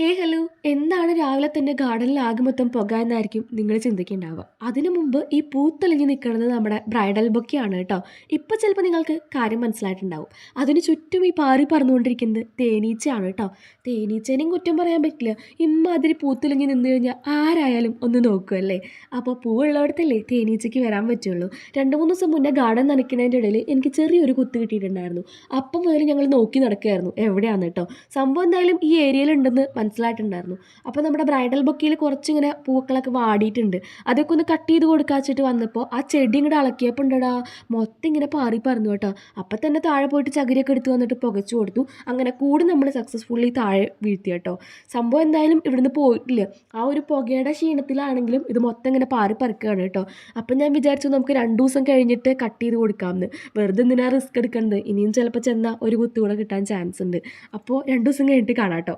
ഹേ hello. എന്താണ് രാവിലെ തന്നെ ഗാർഡനിൽ ആകെ മൊത്തം പുക എന്നായിരിക്കും നിങ്ങൾ ചിന്തിക്കുന്നുണ്ടാവുക അതിനു മുമ്പ് ഈ പൂത്തെളിഞ്ഞ് നിൽക്കുന്നത് നമ്മുടെ ബ്രൈഡൽ ബൊക്കെയാണ് കേട്ടോ. ഇപ്പോൾ ചിലപ്പോൾ നിങ്ങൾക്ക് കാര്യം മനസ്സിലായിട്ടുണ്ടാവും. അതിന് ചുറ്റും ഈ പാറി പറന്നുകൊണ്ടിരിക്കുന്നത് തേനീച്ചയാണ് കേട്ടോ. തേനീച്ചേനെയും കുറ്റം പറയാൻ പറ്റില്ല. ഇമ്മാതിരി പൂത്തെളിഞ്ഞ് നിന്ന് കഴിഞ്ഞാൽ ആരായാലും ഒന്ന് നോക്കുമല്ലേ അപ്പോൾ പൂവുള്ളിടത്തല്ലേ തേനീച്ചയ്ക്ക് വരാൻ പറ്റുള്ളൂ. രണ്ട് മൂന്ന് ദിവസം മുന്നേ ഗാർഡൻ നനയ്ക്കുന്നതിന്റെ ഇടയിൽ എനിക്ക് ചെറിയൊരു കുത്ത് കിട്ടിയിട്ടുണ്ടായിരുന്നു. അപ്പം മുതൽ ഞങ്ങൾ നോക്കി നടക്കുകയായിരുന്നു. എവിടെയാണ് കേട്ടോ. സംഭവം എന്തായാലും ഈ ഏരിയയിലുണ്ടെന്ന് മനസ്സിലായിട്ടുണ്ടായിരുന്നു. അപ്പോൾ നമ്മുടെ ബ്രൈഡൽ ബൊക്കയിൽ കുറച്ചിങ്ങനെ പൂക്കളൊക്കെ വാടിയിട്ടുണ്ട്. അതൊക്കെ ഒന്ന് കട്ട് ചെയ്ത് കൊടുക്കാച്ചിട്ട് വന്നപ്പോൾ ആ ചെടി ഇങ്ങോട്ട് ഇളക്കിയപ്പോൾ ഉണ്ടടാ മൊത്തം ഇങ്ങനെ പാറി പറഞ്ഞു കേട്ടോ. അപ്പം തന്നെ താഴെ പോയിട്ട് ചകിരിയൊക്കെ എടുത്ത് വന്നിട്ട് പുകച്ചു കൊടുത്തു. അങ്ങനെ കൂടി നമ്മൾ സക്സസ്ഫുള്ളി താഴെ വീഴ്ത്തി കേട്ടോ. സംഭവം എന്തായാലും ഇവിടുന്ന് പോയിട്ടില്ല. ആ ഒരു പുകയുടെ ക്ഷീണത്തിലാണെങ്കിലും ഇത് മൊത്തം ഇങ്ങനെ പാറി പറിക്കുകയാണ് കേട്ടോ. അപ്പം ഞാൻ വിചാരിച്ചു നമുക്ക് രണ്ട് ദിവസം കഴിഞ്ഞിട്ട് കട്ട് ചെയ്ത് കൊടുക്കാമെന്ന് വെറുതെ എന്തിനാ റിസ്ക് എടുക്കേണ്ടത് ഇനിയും ചിലപ്പോൾ ചെന്നാൽ ഒരു കുത്തുകൂടെ കിട്ടാൻ ചാൻസ് ഉണ്ട്. അപ്പോൾ രണ്ട് ദിവസം കഴിഞ്ഞിട്ട് കാണാം കേട്ടോ.